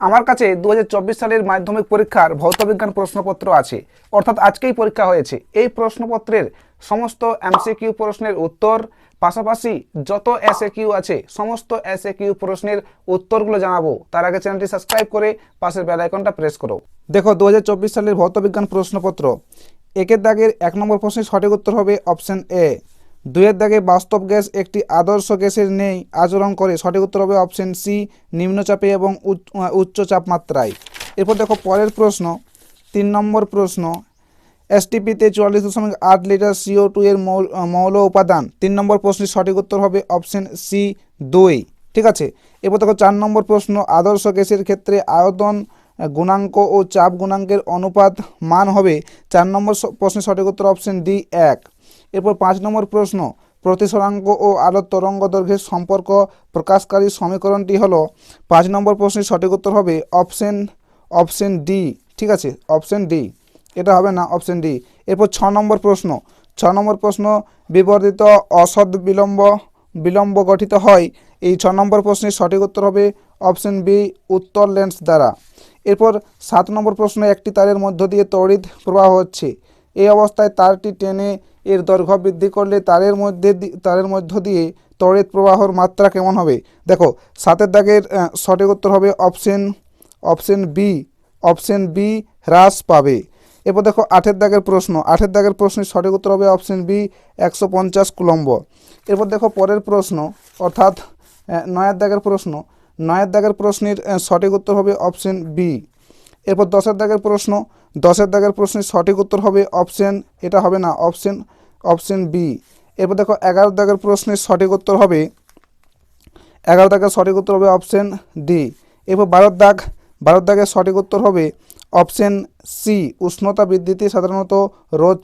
আমার কাছে দু হাজার চব্বিশ সালের মাধ্যমিক পরীক্ষার ভৌতবিজ্ঞান প্রশ্নপত্র আছে। অর্থাৎ আজকেই পরীক্ষা হয়েছে। এই প্রশ্নপত্রের সমস্ত এমসিকিউ প্রশ্নের উত্তর, পাশাপাশি যত এসএ কিউ আছে, সমস্ত এসএ কিউ প্রশ্নের উত্তরগুলো জানাব। তার আগে চ্যানেলটি সাবস্ক্রাইব করে পাশের বেল আইকনটা প্রেস করো। দেখো দু হাজার চব্বিশ সালের ভৌতবিজ্ঞান প্রশ্নপত্র। একের দাগের এক নম্বর প্রশ্নের সঠিক উত্তর হবে অপশন এ। দুইয়ের দাগে বাস্তব গ্যাস একটি আদর্শ গ্যাসের নেই আচরণ করে। সঠিক উত্তর হবে অপশন সি, নিম্নচাপে এবং উচ্চ- চাপমাত্রায়। এরপর দেখো পরের প্রশ্ন, তিন নম্বর প্রশ্ন এসটিপিতে চুয়াল্লিশ দশমিক আট লিটার সিও টু এর মৌল মৌল উপাদান। তিন নম্বর প্রশ্নের সঠিক উত্তর হবে অপশন সি, দুই। ঠিক আছে? এরপর দেখো চার নম্বর প্রশ্ন, আদর্শ গ্যাসের ক্ষেত্রে আয়তন, গুণাঙ্ক ও চাপ গুণাঙ্কের অনুপাত মান হবে। চার নম্বর প্রশ্নের সঠিক উত্তর অপশন ডি, এক। এরপর পাঁচ নম্বর প্রশ্ন, প্রতিসরাঙ্ক ও আলোর তরঙ্গ দৈর্ঘ্যের সম্পর্ক প্রকাশকারী সমীকরণটি হলো, পাঁচ নম্বর প্রশ্নের সঠিক উত্তর হবে অপশন অপশন ডি, ঠিক আছে? Option D. এটা হবে না, অপশন ডি। এরপর ছ নম্বর প্রশ্ন, ছ নম্বর প্রশ্ন, বিবর্ধিত অসৎ বিলম্ব বিলম্ব গঠিত হয়। এই ছ নম্বর প্রশ্নের সঠিক উত্তর হবে অপশন বি, উত্তর লেন্স দ্বারা। এরপর সাত নম্বর প্রশ্ন একটি তারের মধ্য দিয়ে তড়িৎ প্রবাহ হচ্ছে। এই অবস্থায় তারটি টেনে এর দৈর্ঘ্য বৃদ্ধি করলে তারের মধ্যে তারের মধ্য দিয়ে তড়িৎ প্রবাহর মাত্রা কেমন হবে? দেখো, সাতের দাগের সঠিক উত্তর হবে option option B option B হ্রাস পাবে। এরপর দেখো আঠের দাগের প্রশ্ন। আঠের দাগের প্রশ্নের সঠিক উত্তর হবে অপশন বি, একশো পঞ্চাশ কুলম্ব। এরপর দেখো, পরের প্রশ্ন, অর্থাৎ নয়ের দাগের প্রশ্ন। নয়ের দাগের প্রশ্নের সঠিক উত্তর হবে অপশন বি। এরপর দশের দাগের প্রশ্ন। দশের দাগের প্রশ্নের সঠিক উত্তর হবে অপশন, এটা হবে না, অপশন অপশন বি। এরপর দেখো, এগারো দাগের প্রশ্নের সঠিক উত্তর হবে, এগারো দাগের সঠিক উত্তর হবে অপশন ডি। এরপর বারো দাগ, বারো দাগের সঠিক উত্তর হবে অপশন সি। উষ্ণতা বৃদ্ধিতে সাধারণত রোদ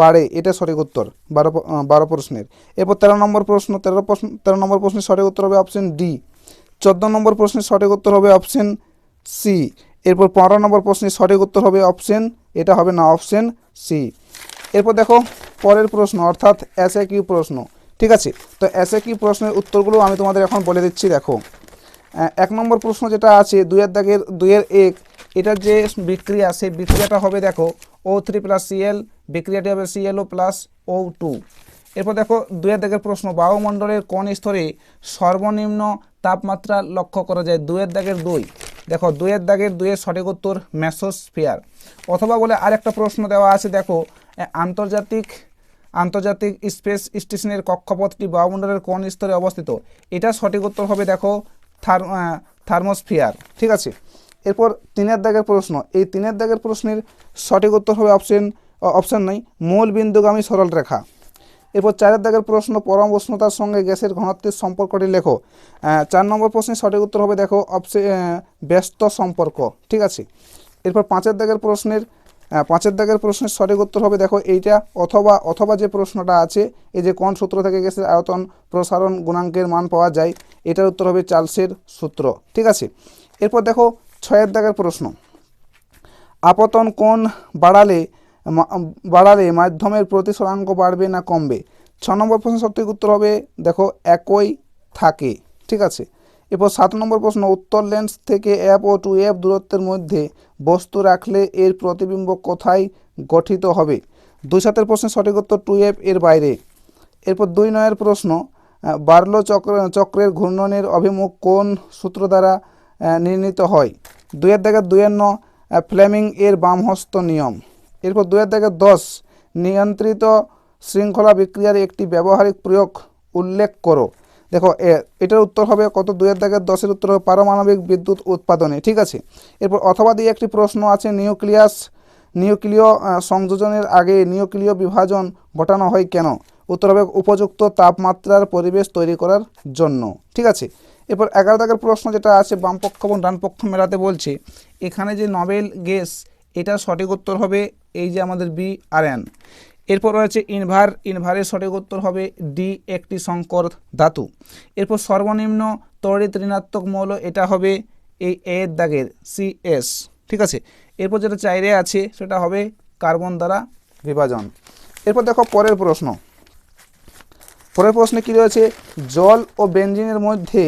বাড়ে, এটা সঠিক উত্তর, বারো বারো প্রশ্নের। এরপর তেরো নম্বর প্রশ্ন, তেরো প্রশ্ন, তেরো নম্বর প্রশ্নের সঠিক উত্তর হবে অপশন ডি। চোদ্দ নম্বর প্রশ্নের সঠিক উত্তর হবে অপশন সি। এরপর পনেরো নম্বর প্রশ্নের সঠিক উত্তর হবে অপশন, এটা হবে না, অপশন সি। এরপর দেখো, পরের প্রশ্ন, অর্থাৎ এসএ কিউ প্রশ্ন। ঠিক আছে? তো এসএ কিউ প্রশ্নের উত্তরগুলো আমি তোমাদের এখন বলে দিচ্ছি, দেখো। এক নম্বর প্রশ্ন যেটা আছে, দুইয়ের দাগের, দুইয়ের এক, এটার যে বিক্রিয়া, সেই বিক্রিয়াটা হবে, দেখো ও থ্রি প্লাস সিএল বিক্রিয়াটি হবে সিএলও প্লাস ও টু এরপর দেখো দুয়ের দাগের প্রশ্ন, বায়ুমণ্ডলের কোন স্তরে সর্বনিম্ন তাপমাত্রা লক্ষ্য করা যায়? দুয়ের দাগের দুই। দেখো দুয়ের দাগের দুইয়ের সঠিক উত্তর ম্যাসোস্ফিয়ার অথবা বলে আরেকটা প্রশ্ন দেওয়া আছে, দেখো আন্তর্জাতিক আন্তর্জাতিক স্পেস স্টেশনের কক্ষপথটি বায়ুমণ্ডলের কোন স্তরে অবস্থিত? এটা সঠিক উত্তর হবে, দেখো, থার থার্মোস্ফিয়ার। ঠিক আছে? এরপর তিনের দাগের প্রশ্ন। এই তিনের দাগের প্রশ্নের সঠিক উত্তর হবে অপশন অপশন নাই মূল বিন্দুগামী সরল রেখা এরপর চারের দাগের প্রশ্ন, পরম উষ্ণতার সঙ্গে গ্যাসের ঘনত্বের সম্পর্কটি লেখো। চার নম্বর প্রশ্নের সঠিক উত্তর হবে দেখো অপশে ব্যস্ত সম্পর্ক, ঠিক আছে? এরপর পাঁচের দাগের প্রশ্নের পাঁচের দাগের প্রশ্নের সঠিক উত্তর হবে দেখো, এইটা অথবা অথবা যে প্রশ্নটা আছে, এই যে কোন সূত্র থেকে গ্যাসের আয়তন প্রসারণ গুণাঙ্কের মান পাওয়া যায়, এটার উত্তর হবে চার্লসের সূত্র, ঠিক আছে? এরপর দেখো ছয়ের দাগের প্রশ্ন। আপতন কোণ বাড়ালে বাড়ালে মাধ্যমের প্রতিসরাঙ্ক বাড়বে না কমবে। ছ নম্বর প্রশ্ন সঠিক উত্তর হবে, দেখো, একই থাকে, ঠিক আছে? এরপর সাত নম্বর প্রশ্ন, উত্তর লেন্স থেকে অ্যাপ ও টু অ্যাপ দূরত্বের মধ্যে বস্তু রাখলে এর প্রতিবিম্ব কোথায় গঠিত হবে? দুই সাতের প্রশ্নের সঠিক উত্তর টু অ্যাপ এর বাইরে। এরপর দুই নয়ের প্রশ্ন বার্লো চক্র, চক্রের ঘূর্ণনের অভিমুখ কোন সূত্র দ্বারা নির্ণীত হয়? দুইয়ের দাগের দুইয়ের ন ফ্লেমিং এর বামহস্ত নিয়ম। এরপর দুইয়ের দাগের দশ, নিয়ন্ত্রিত শৃঙ্খলা বিক্রিয়ার একটি ব্যবহারিক প্রয়োগ উল্লেখ করো। দেখো এটার উত্তর হবে কত? দুইয়ের দাগের দশের উত্তর হবে পারমাণবিক বিদ্যুৎ উৎপাদনে, ঠিক আছে? এরপর অথবা দিয়ে একটি প্রশ্ন আছে, নিউক্লিয়াস, নিউক্লিয় সংযোজনের আগে নিউক্লিয় বিভাজন ঘটানো হয় কেন? উত্তর হবে উপযুক্ত তাপমাত্রার পরিবেশ তৈরি করার জন্য, ঠিক আছে? এরপর এগারো দাগের প্রশ্ন যেটা আছে, বামপক্ষ এবং ডানপক্ষ মেলাতে বলছে, এখানে যে নবেল গ্যাস এটা সঠিক উত্তর হবে এই যে আমাদের বি আর এন এরপর রয়েছে ইনভার ইনভারের সঠিক উত্তর হবে ডি একটি সংকর ধাতু। এরপর সর্বনিম্ন তড়িৎ ঋণাত্মক মৌল এটা হবে এই এর দাগের সি এস ঠিক আছে? এরপর যেটা চাইরে আছে সেটা হবে কার্বন দ্বারা বিভাজন। এরপর দেখো পরের প্রশ্ন। পরের প্রশ্নে কী রয়েছে? জল ও বেঞ্জিনের মধ্যে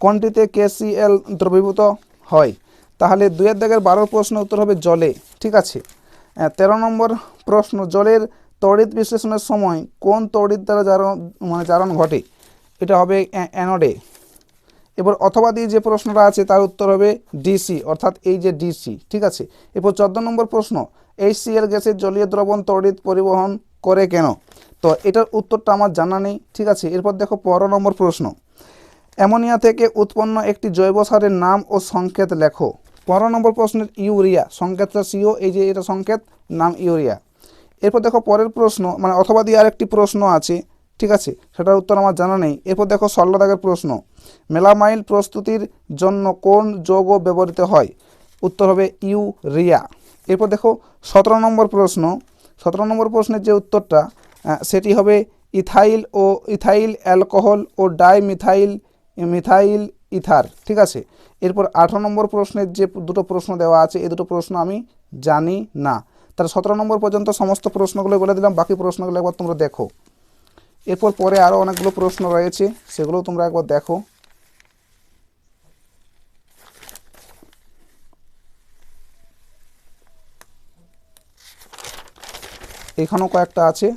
কোনটিতে কেসিএল দ্রবীভূত হয়? তাহলে দুইয়ের দাগের বারোর প্রশ্ন উত্তর হবে জলে, ঠিক আছে? তেরো নম্বর প্রশ্ন, জলের তড়িৎ বিশ্লেষণের সময় কোন তড়িৎ দ্বারা জারণ মানে জারণ ঘটে? এটা হবে অ্যা- অ্যানোডে। এবার অথবা দিয়ে যে প্রশ্নটা আছে তার উত্তর হবে ডিসি, অর্থাৎ এই যে ডিসি, ঠিক আছে? এরপর চোদ্দ নম্বর প্রশ্ন, এইচ সিএল গ্যাসের জলীয় দ্রবণ তড়িৎ পরিবহন করে কেন? তো এটার উত্তরটা আমার জানা নেই, ঠিক আছে? এরপর দেখো পনেরো নম্বর প্রশ্ন, অ্যামোনিয়া থেকে উৎপন্ন একটি জৈব সারের নাম ও সংকেত লেখো। পনেরো নম্বর প্রশ্নের ইউরিয়া সংকেতটা সিও এই যে এটা সংকেত, নাম ইউরিয়া। এরপর দেখো পরের প্রশ্ন মানে অথবা দিয়ে আরেকটি প্রশ্ন আছে, ঠিক আছে? সেটার উত্তর আমার জানা নেই। এরপর দেখো ষোলো দাগের প্রশ্ন, মেলামাইল প্রস্তুতির জন্য কোন যৌগ ব্যবহৃত হয়? উত্তর হবে ইউরিয়া। এরপর দেখো সতেরো নম্বর প্রশ্ন, সতেরো নম্বর প্রশ্নের যে উত্তরটা সেটি হবে ইথাইল ও, ইথাইল অ্যালকোহল ও ডাইমিথাইল, মিথাইল ইথার, ঠিক আছে? এরপর আঠারো নম্বর প্রশ্নের যে দুটো প্রশ্ন দেওয়া আছে, এই দুটো প্রশ্ন আমি জানি না। তার সতেরো নম্বর পর্যন্ত সমস্ত প্রশ্নগুলো বলে দিলাম, বাকি প্রশ্নগুলো একবার তোমরা দেখো। এরপর পরে আরও অনেকগুলো প্রশ্ন রয়েছে সেগুলো তোমরা একবার দেখো। এখানেও কয়েকটা আছে।